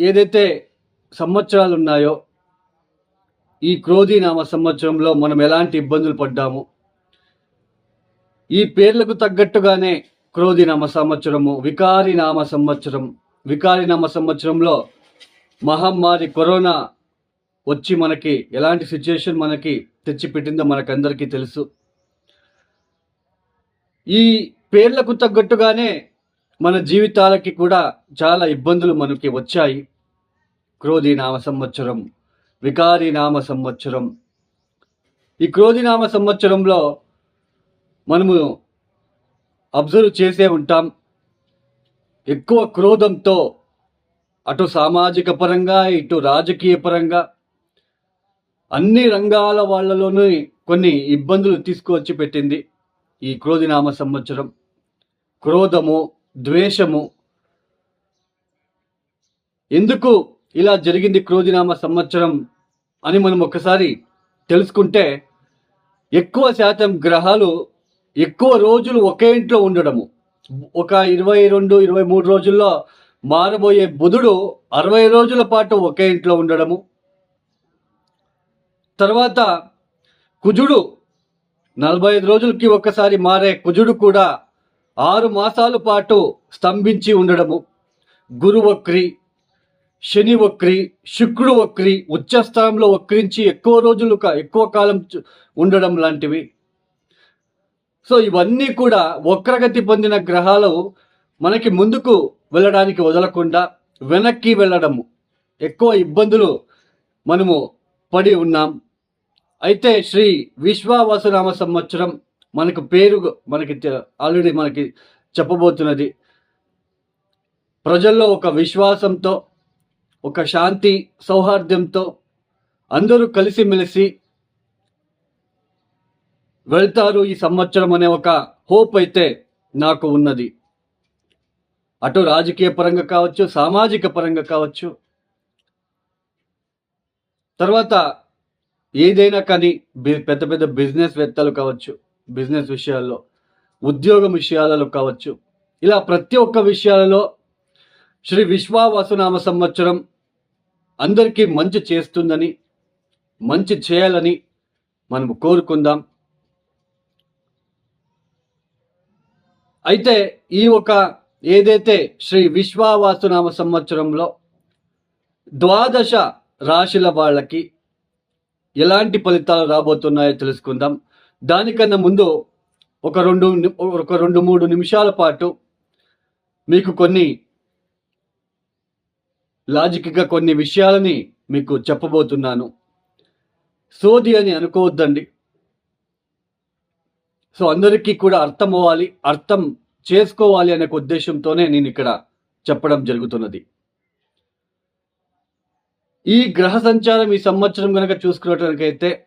ఏదైతే సంవత్సరాలు ఉన్నాయో ఈ క్రోధీనామ సంవత్సరంలో మనం ఎలాంటి ఇబ్బందులు పడ్డాము ఈ పేర్లకు తగ్గట్టుగానే క్రోధీనామ సంవత్సరము వికారినామ సంవత్సరం వికారినామ సంవత్సరంలో మహమ్మారి కరోనా వచ్చి మనకి ఎలాంటి సిచ్యుయేషన్ మనకి తెచ్చిపెట్టిందో మనకందరికీ తెలుసు. ఈ పేర్లకు తగ్గట్టుగానే మన జీవితాలకి కూడా చాలా ఇబ్బందులు మనకి వచ్చాయి. క్రోధి నామ సంవత్సరం వికారి నామ సంవత్సరం. ఈ క్రోధి నామ సంవత్సరంలో మనము అబ్జర్వ్ చేసే ఉంటాం. ఎక్కువ క్రోధంతో అటు సామాజిక పరంగా ఇటు రాజకీయ పరంగా అన్ని రంగాల వాళ్ళలోనూ కొన్ని ఇబ్బందులు తీసుకువచ్చి పెట్టింది ఈ క్రోధినామ సంవత్సరం. క్రోధము ద్వేషము. ఎందుకు ఇలా జరిగింది క్రోధినామ సంవత్సరం అని మనం ఒకసారి తెలుసుకుంటే ఎక్కువ శాతం గ్రహాలు ఎక్కువ రోజులు ఒకే ఇంట్లో ఉండడము. ఒక ఇరవై రెండు ఇరవై మూడు రోజుల్లో మారబోయే బుధుడు అరవై రోజుల పాటు ఒకే ఇంట్లో ఉండడము. తర్వాత కుజుడు నలభై ఐదు రోజులకి ఒక్కసారి మారే కుజుడు కూడా ఆరు మాసాల పాటు స్తంభించి ఉండడము. గురు వక్రి శని వక్రి శుక్రుడు వక్రి ఉచ్చస్థానంలో వక్రించి ఎక్కువ రోజులు ఎక్కువ కాలం చు- ఉండడం లాంటివి. సో ఇవన్నీ కూడా వక్రగతి పొందిన గ్రహాలు మనకి ముందుకు వెళ్ళడానికి వదలకుండా వెనక్కి వెళ్ళడము. ఎక్కువ ఇబ్బందులు మనము పడి ఉన్నాం. అయితే శ్రీ విశ్వావసునామ సంవత్సరం మనకు పేరు మనకి ఆల్రెడీ మనకి చెప్పబోతున్నది. ప్రజల్లో ఒక విశ్వాసంతో ఒక శాంతి సౌహార్దంతో అందరూ కలిసిమెలిసి వెళ్తారు ఈ సంవత్సరం అనే ఒక హోప్ అయితే నాకు ఉన్నది. అటు రాజకీయ పరంగా కావచ్చు సామాజిక పరంగా కావచ్చు. తర్వాత ఏదైనా కానీ పెద్ద పెద్ద బిజినెస్ వేత్తలు కావచ్చు బిజినెస్ విషయాల్లో ఉద్యోగం విషయాలలో కావచ్చు. ఇలా ప్రతి ఒక్క విషయాలలో శ్రీ విశ్వావసునామ సంవత్సరం అందరికీ మంచి చేస్తుందని మంచి చేయాలని మనం కోరుకుందాం. అయితే ఈ ఒక ఏదైతే శ్రీ విశ్వావాసునామ సంవత్సరంలో ద్వాదశ రాశుల వాళ్ళకి ఎలాంటి ఫలితాలు రాబోతున్నాయో తెలుసుకుందాం. దానికన్నా ముందు ఒక రెండు ఒక రెండు మూడు నిమిషాల పాటు మీకు కొన్ని లాజిక్గా కొన్ని విషయాలని మీకు చెప్పబోతున్నాను. సోది అని అనుకోవద్దండి. సో అందరికీ కూడా అర్థం అవ్వాలి అర్థం చేసుకోవాలి అనే ఉద్దేశంతోనే నేను ఇక్కడ చెప్పడం జరుగుతున్నది. ఈ గ్రహ సంచారం ఈ సంవత్సరం కనుక చూసుకున్నట్లయితే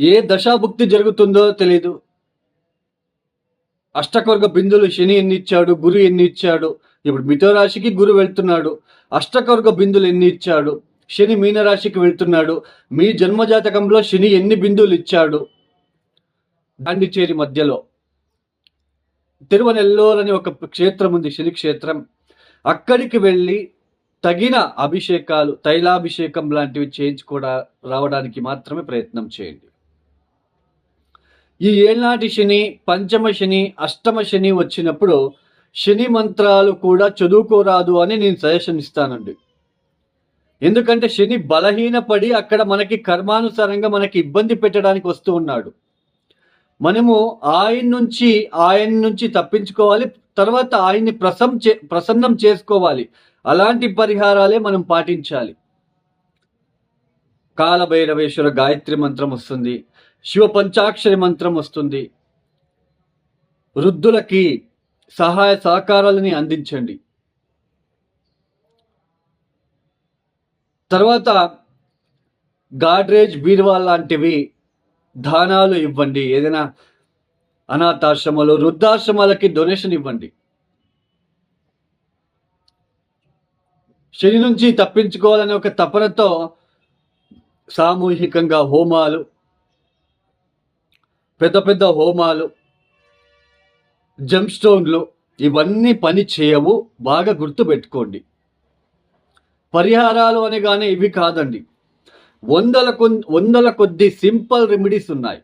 ఏ దశాభుక్తి జరుగుతుందో తెలియదు అష్టకవర్గ బిందులు శని ఎన్ని ఇచ్చాడు గురు ఎన్ని ఇచ్చాడు ఇప్పుడు మిథరాశికి గురు వెళ్తున్నాడు అష్టకవర్గ బిందులు ఎన్ని ఇచ్చాడు శని మీనరాశికి వెళ్తున్నాడు మీ జన్మజాతకంలో శని ఎన్ని బిందువులు ఇచ్చాడు? దాండిచేరి మధ్యలో. తిరువనెల్లూరు అని ఒక క్షేత్రం ఉంది శని క్షేత్రం. అక్కడికి వెళ్ళి తగిన అభిషేకాలు తైలాభిషేకం లాంటివి చేయించుకోవడా రావడానికి మాత్రమే ప్రయత్నం చేయండి. ఈ ఏనాటి శని పంచమ శని అష్టమ శని వచ్చినప్పుడు శని మంత్రాలు కూడా చదువుకోరాదు అని నేను సజెషన్ ఇస్తానండి. ఎందుకంటే శని బలహీనపడి అక్కడ మనకి కర్మానుసారంగా మనకి ఇబ్బంది పెట్టడానికి వస్తూ ఉన్నాడు. మనము ఆయన నుంచి ఆయన నుంచి తప్పించుకోవాలి తర్వాత ఆయన్ని ప్రసం చే ప్రసన్నం చేసుకోవాలి. అలాంటి పరిహారాలే మనం పాటించాలి. కాలభైరవేశ్వర గాయత్రి మంత్రం వస్తుంది. శివ పంచాక్షరి మంత్రం వస్తుంది. వృద్ధులకి సహాయ సహకారాలని అందించండి. తర్వాత గాడ్రేజ్ బీరువా లాంటివి దానాలు ఇవ్వండి. ఏదైనా అనాథాశ్రమాలు వృద్ధాశ్రమాలకి డొనేషన్ ఇవ్వండి. శని నుంచి తప్పించుకోవాలనే ఒక తపనతో సామూహికంగా హోమాలు పెద్ద పెద్ద హోమాలు జంప్స్టోన్లు ఇవన్నీ పని చేయవు. బాగా గుర్తుపెట్టుకోండి. పరిహారాలు అనగానే ఇవి కాదండి. వందల కొన్ వందల కొద్ది సింపుల్ రెమెడీస్ ఉన్నాయి.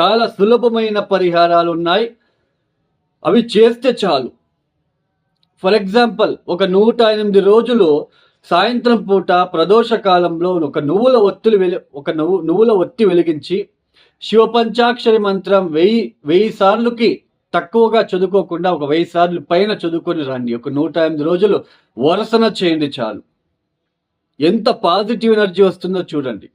చాలా సులభమైన పరిహారాలు ఉన్నాయి. అవి చేస్తే చాలు. ఫర్ ఎగ్జాంపుల్ ఒక నూట ఎనిమిది రోజులు సాయంత్రం పూట ప్రదోష కాలంలో ఒక నువ్వుల ఒత్తులు వెలి ఒక నువ్వు నువ్వుల ఒత్తి వెలిగించి శివపంచాక్షరి మంత్రం వెయ్యి వెయ్యి సార్లుకి తక్కువగా చదువుకోకుండా ఒక వెయ్యి సార్లు పైన చదువుకొని రండి. ఒక నూట ఎనిమిది రోజులు వరసన చేయండి చాలు. ఎంత పాజిటివ్ ఎనర్జీ వస్తుందో చూడండి.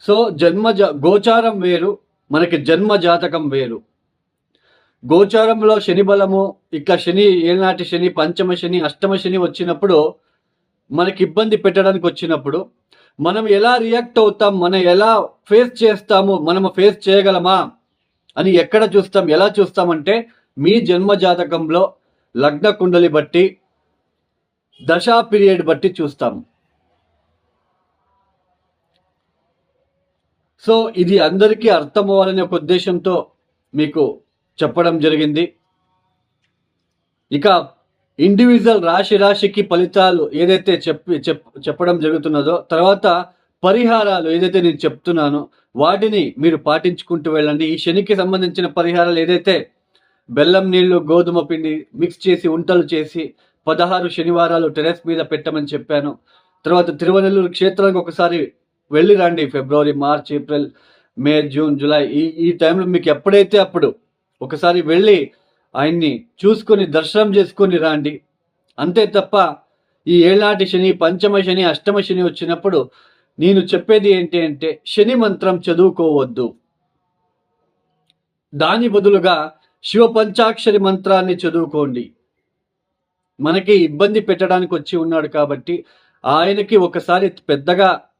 సో జన్మ జా- గోచారం వేరు మనకి జన్మ జాతకం వేరు. గోచారంలో శని బలము ఇక శని ఏనాటి శని పంచమ శని అష్టమ శని వచ్చినప్పుడు మనకి ఇబ్బంది పెట్టడానికి వచ్చినప్పుడు మనం ఎలా రియాక్ట్ అవుతాం మనం ఎలా ఫేస్ చేస్తాము మనం ఫేస్ చేయగలమా అని ఎక్కడ చూస్తాం ఎలా చూస్తామంటే మీ జన్మ జాతకంలో లగ్న కుండలి బట్టి దశా పీరియడ్ బట్టి చూస్తాం. సో ఇది అందరికీ అర్థం అవ్వాలనే ఒక ఉద్దేశంతో మీకు చెప్పడం జరిగింది. ఇక ఇండివిజువల్ రాశి రాశికి ఫలితాలు ఏదైతే చెప్పి చెప్ చెప్పడం జరుగుతున్నదో తర్వాత పరిహారాలు ఏదైతే నేను చెప్తున్నానో వాటిని మీరు పాటించుకుంటూ వెళ్ళండి. ఈ శనికి సంబంధించిన పరిహారాలు ఏదైతే బెల్లం నీళ్ళు గోధుమ పిండి మిక్స్ చేసి ఉంటలు చేసి పదహారు శనివారాలు టెరెస్ మీద పెట్టమని చెప్పాను. తర్వాత తిరువనెల్లూరు క్షేత్రానికి ఒకసారి వెళ్ళి రండి. February March April May June July ఈ ఈ టైంలో మీకు ఎప్పుడైతే అప్పుడు ఒకసారి వెళ్ళి ఆయన్ని చూసుకొని దర్శనం చేసుకొని రండి. అంతే తప్ప ఈ ఏళ్నాటి శని పంచమ శని అష్టమ శని వచ్చినప్పుడు నేను చెప్పేది ఏంటి అంటే శని మంత్రం చదువుకోవద్దు. దాని బదులుగా శివ పంచాక్షరి మంత్రాన్ని చదువుకోండి. మనకి ఇబ్బంది పెట్టడానికి వచ్చి ఉన్నాడు కాబట్టి ఆయనకి ఒకసారి పెద్దగా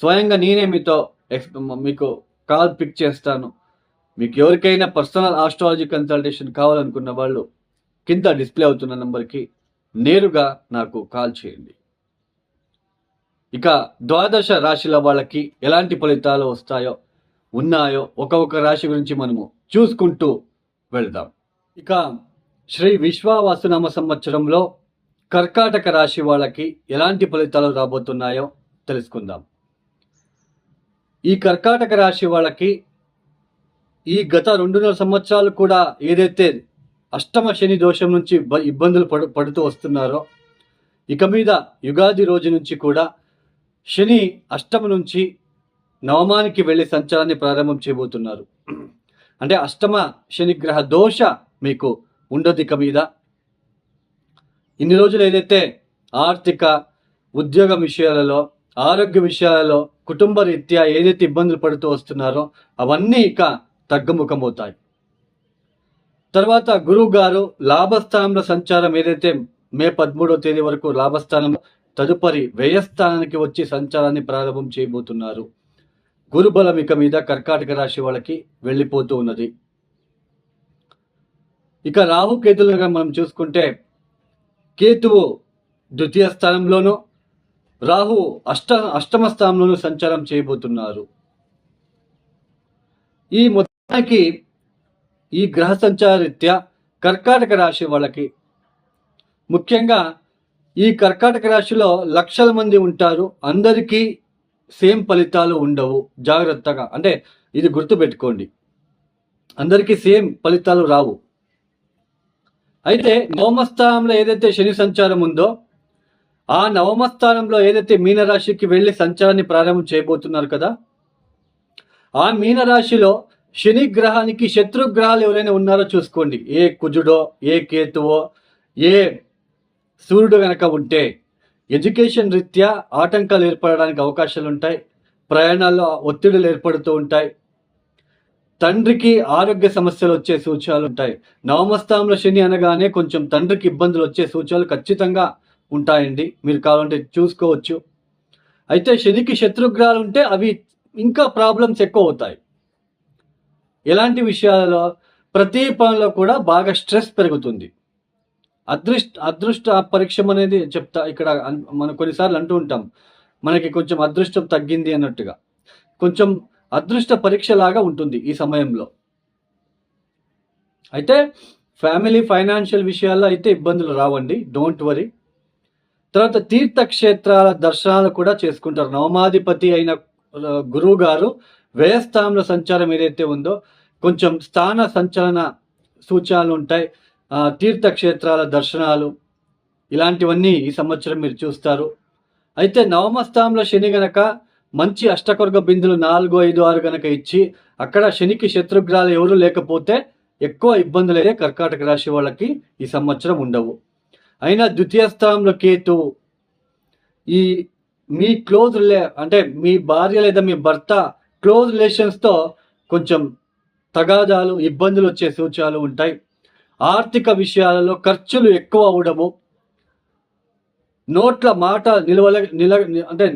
స్వయంగా నేనే మీతో ఎక్స్ మీకు కాల్ పిక్ చేస్తాను. మీకు ఎవరికైనా పర్సనల్ ఆస్ట్రాలజీ కన్సల్టేషన్ కావాలనుకున్న వాళ్ళు కింద డిస్ప్లే అవుతున్న నెంబర్కి నేరుగా నాకు కాల్ చేయండి. ఇక ద్వాదశ రాశిల వాళ్ళకి ఎలాంటి ఫలితాలు వస్తాయో ఉన్నాయో ఒక్కొక్క రాశి గురించి మనము చూసుకుంటూ వెళ్దాం. ఇక శ్రీ విశ్వావాసునామ సంవత్సరంలో కర్కాటక రాశి వాళ్ళకి ఎలాంటి ఫలితాలు రాబోతున్నాయో తెలుసుకుందాం. ఈ కర్కాటక రాశి వాళ్ళకి ఈ గత రెండున్నర సంవత్సరాలు కూడా ఏదైతే అష్టమ శని దోషం నుంచి ఇబ్బందులు పడు పడుతూ వస్తున్నారో ఇక మీద యుగాది రోజు నుంచి కూడా శని అష్టమ నుంచి నవమానికి వెళ్ళి సంచారాన్ని ప్రారంభం చేయబోతున్నారు. అంటే అష్టమ శని గ్రహ దోష మీకు ఉండదు ఇక మీద. ఇన్ని రోజులు ఏదైతే ఆర్థిక ఉద్యోగం విషయాలలో ఆరోగ్య విషయాలలో కుటుంబ రీత్యా ఏదైతే ఇబ్బందులు పడుతూ వస్తున్నారో అవన్నీ ఇక తగ్గుముఖమవుతాయి. తర్వాత గురువు గారు లాభస్థానంలో సంచారం ఏదైతే మే పదమూడవ తేదీ వరకు లాభస్థానం తదుపరి వ్యయస్థానానికి వచ్చి సంచారాన్ని ప్రారంభం చేయబోతున్నారు. గురుబలం ఇక మీద కర్కాటక రాశి వాళ్ళకి వెళ్ళిపోతూ ఉన్నది. ఇక రాహు కేతులుగా మనం చూసుకుంటే కేతువు ద్వితీయ స్థానంలోనూ రాహు అష్ట అష్టమ స్థానంలో సంచారం చేయబోతున్నారు. ఈ మొత్తానికి ఈ గ్రహ సంచారీత్యా కర్కాటక రాశి వాళ్ళకి. ముఖ్యంగా ఈ కర్కాటక రాశిలో లక్షల మంది ఉంటారు. అందరికీ సేమ్ ఫలితాలు ఉండవు. జాగ్రత్తగా అంటే ఇది గుర్తుపెట్టుకోండి. అందరికీ సేమ్ ఫలితాలు రావు. అయితే నవమస్థానంలో ఏదైతే శని సంచారం ఉందో ఆ నవమస్థానంలో ఏదైతే మీనరాశికి వెళ్ళి సంచారాన్ని ప్రారంభం చేయబోతున్నారు కదా ఆ మీనరాశిలో శని గ్రహానికి శత్రు గ్రహాలు ఎవరైనా ఉన్నారో చూసుకోండి. ఏ కుజుడో ఏ కేతువో ఏ సూర్యుడు కనుక ఉంటే ఎడ్యుకేషన్ రీత్యా ఆటంకాలు ఏర్పడడానికి అవకాశాలు ఉంటాయి ప్రయాణాల్లో ఒత్తిడులు ఏర్పడుతూ ఉంటాయి తండ్రికి ఆరోగ్య సమస్యలు వచ్చే సూచనలు ఉంటాయి. నవమస్థానంలో శని అనగానే కొంచెం తండ్రికి ఇబ్బందులు వచ్చే సూచనలు ఖచ్చితంగా ఉంటాయండి. మీరు కావాలంటే చూసుకోవచ్చు. అయితే శనికి శత్రుగ్రహాలు ఉంటే అవి ఇంకా ప్రాబ్లమ్స్ ఎక్కువ అవుతాయి. ఎలాంటి విషయాలలో ప్రతి పనిలో కూడా బాగా స్ట్రెస్ పెరుగుతుంది. అదృష్ట అదృష్ట పరీక్షం అనేది చెప్తా ఇక్కడ మనం కొన్నిసార్లు అంటూ ఉంటాం. మనకి కొంచెం అదృష్టం తగ్గింది అన్నట్టుగా. కొంచెం అదృష్ట పరీక్ష లాగా ఉంటుంది ఈ సమయంలో. అయితే ఫ్యామిలీ ఫైనాన్షియల్ విషయాల్లో అయితే ఇబ్బందులు రావండి. Don't worry. తర్వాత తీర్థక్షేత్రాల దర్శనాలు కూడా చేసుకుంటారు. నవమాధిపతి అయిన గురువు గారు వ్యయస్థానంలో సంచారం ఏదైతే ఉందో కొంచెం స్థాన సంచలన సూచనలు ఉంటాయి. తీర్థక్షేత్రాల దర్శనాలు ఇలాంటివన్నీ ఈ సంవత్సరం మీరు చూస్తారు. అయితే నవమ స్థానంలో శని గనక మంచి అష్టకొర్గ బిందులు నాలుగు ఐదు ఆరు గనక ఇచ్చి అక్కడ శనికి శత్రుగ్రహాలు ఎవరు లేకపోతే ఎక్కువ ఇబ్బందులు అయితే కర్కాటక రాశి వాళ్ళకి ఈ సంవత్సరం ఉండవు. అయినా ద్వితీయ స్థానంలో కేతు ఈ మీ క్లోజ్ రిలే అంటే మీ భార్య లేదా మీ భర్త క్లోజ్ రిలేషన్స్తో కొంచెం తగాదాలు ఇబ్బందులు వచ్చే సూచనలు ఉంటాయి. ఆర్థిక విషయాలలో ఖర్చులు ఎక్కువ అవడము నోట్ల మాట నిలవల నిల అంటే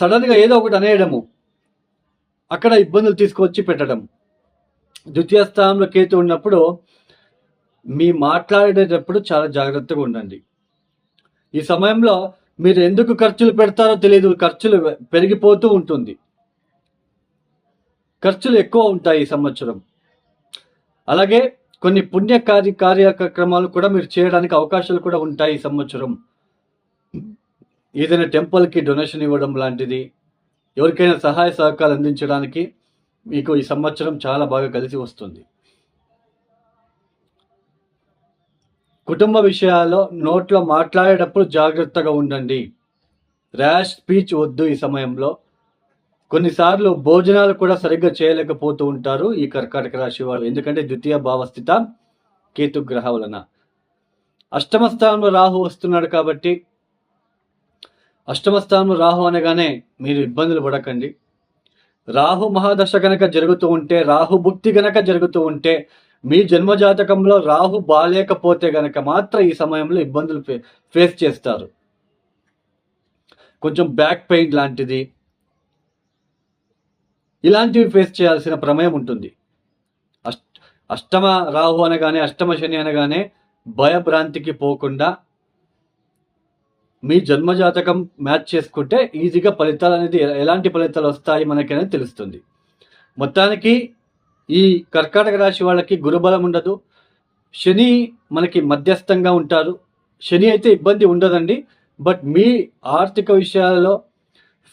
సడన్గా ఏదో ఒకటి అనేయడము అక్కడ ఇబ్బందులు తీసుకొచ్చి పెట్టడం ద్వితీయ స్థానంలో కేతు ఉన్నప్పుడు మీ మాట్లాడేటప్పుడు చాలా జాగ్రత్తగా ఉండండి. ఈ సమయంలో మీరు ఎందుకు ఖర్చులు పెడతారో తెలియదు ఖర్చులు పెరిగిపోతూ ఉంటుంది. ఖర్చులు ఎక్కువ ఉంటాయి ఈ సంవత్సరం. అలాగే కొన్ని పుణ్య కార్య కార్యక్రమాలు కూడా మీరు చేయడానికి అవకాశాలు కూడా ఉంటాయి ఈ సంవత్సరం. ఏదైనా టెంపుల్కి డొనేషన్ ఇవ్వడం లాంటిది ఎవరికైనా సహాయ సహకారాలు అందించడానికి మీకు ఈ సంవత్సరం చాలా బాగా కలిసి వస్తుంది. కుటుంబ విషయాల్లో నోట్లో మాట్లాడేటప్పుడు జాగ్రత్తగా ఉండండి. ర్యాష్ స్పీచ్ వద్దు ఈ సమయంలో. కొన్నిసార్లు భోజనాలు కూడా సరిగ్గా చేయలేకపోతూ ఉంటారు ఈ కర్కాటక రాశి వాళ్ళు. ఎందుకంటే ద్వితీయ భావస్థిత కేతు గ్రహ వలన. అష్టమ స్థానంలో రాహు వస్తున్నాడు కాబట్టి అష్టమ స్థానంలో రాహు అనగానే మీరు ఇబ్బందులు పడకండి. రాహు మహాదశ గనక జరుగుతూ ఉంటే రాహు భుక్తి గనక జరుగుతూ ఉంటే మీ జన్మజాతకంలో రాహు బాలేకపోతే గనక మాత్రం ఈ సమయంలో ఇబ్బందులు ఫే ఫేస్ చేస్తారు. కొంచెం బ్యాక్ పెయిన్ లాంటిది. ఇలాంటివి ఫేస్ చేయాల్సిన ప్రమేయం ఉంటుంది. అష్ట అష్టమ రాహు అనగానే అష్టమ శని అనగానే భయభ్రాంతికి పోకుండా మీ జన్మజాతకం మ్యాచ్ చేసుకుంటే ఈజీగా ఫలితాలు అనేది ఎలాంటి ఫలితాలు వస్తాయి మనకనేది తెలుస్తుంది. మొత్తానికి ఈ కర్కాటక రాశి వాళ్ళకి గురుబలం ఉండదు. శని మనకి మధ్యస్థంగా ఉంటారు. శని అయితే ఇబ్బంది ఉండదండి. బట్ మీ ఆర్థిక విషయాలలో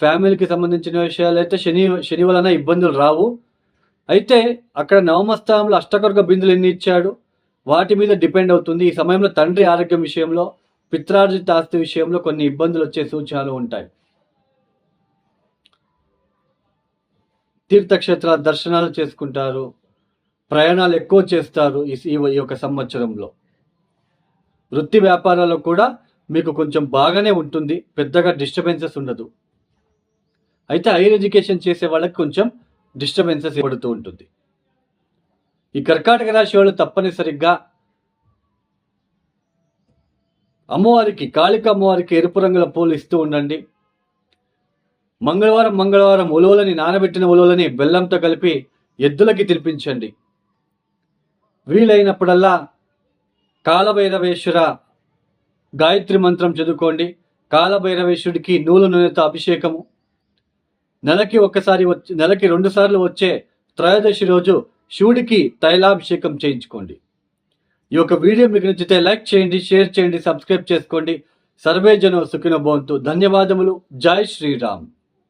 ఫ్యామిలీకి సంబంధించిన విషయాలు అయితే శని శని వలన ఇబ్బందులు రావు. అయితే అక్కడ నవమస్థానంలో అష్టకర్గ బిందులు ఎన్ని ఇచ్చాడు? వాటి మీద డిపెండ్ అవుతుంది. ఈ సమయంలో తండ్రి ఆరోగ్యం విషయంలో పిత్రార్జిత ఆస్తి విషయంలో కొన్ని ఇబ్బందులు వచ్చే సూచనలు ఉంటాయి. తీర్థక్షేత్ర దర్శనాలు చేసుకుంటారు ప్రయాణాలు ఎక్కువ చేస్తారు ఈ యొక్క సంవత్సరంలో. వృత్తి వ్యాపారాల్లో కూడా మీకు కొంచెం బాగానే ఉంటుంది పెద్దగా డిస్టర్బెన్సెస్ ఉండదు. అయితే హైయర్ ఎడ్యుకేషన్ చేసే వాళ్ళకి కొంచెం డిస్టర్బెన్సెస్ పడుతూ ఉంటుంది. ఈ కర్కాటక రాశి వాళ్ళు తప్పనిసరిగా అమ్మవారికి కాళిక అమ్మవారికి ఎరుపు రంగుల పూలు ఇస్తూ ఉండండి. మంగళవారం మంగళవారం ఉలువలని నానబెట్టిన ఉలువలని బెల్లంతో కలిపి ఎద్దులకి తినిపించండి. వీలైనప్పుడల్లా కాలభైరవేశ్వర గాయత్రి మంత్రం చదువుకోండి. కాలభైరవేశ్వరుడికి నూలు నూనెతో అభిషేకము. నెలకి ఒక్కసారి వచ్చి నెలకి రెండు సార్లు వచ్చే త్రయోదశి రోజు శివుడికి తైలాభిషేకం చేయించుకోండి. ఈ యొక్క వీడియో మీకు నచ్చితే లైక్ చేయండి షేర్ చేయండి సబ్స్క్రైబ్ చేసుకోండి. సర్వే జనం సుఖిన భవంతు. ధన్యవాదములు. జై శ్రీరామ్.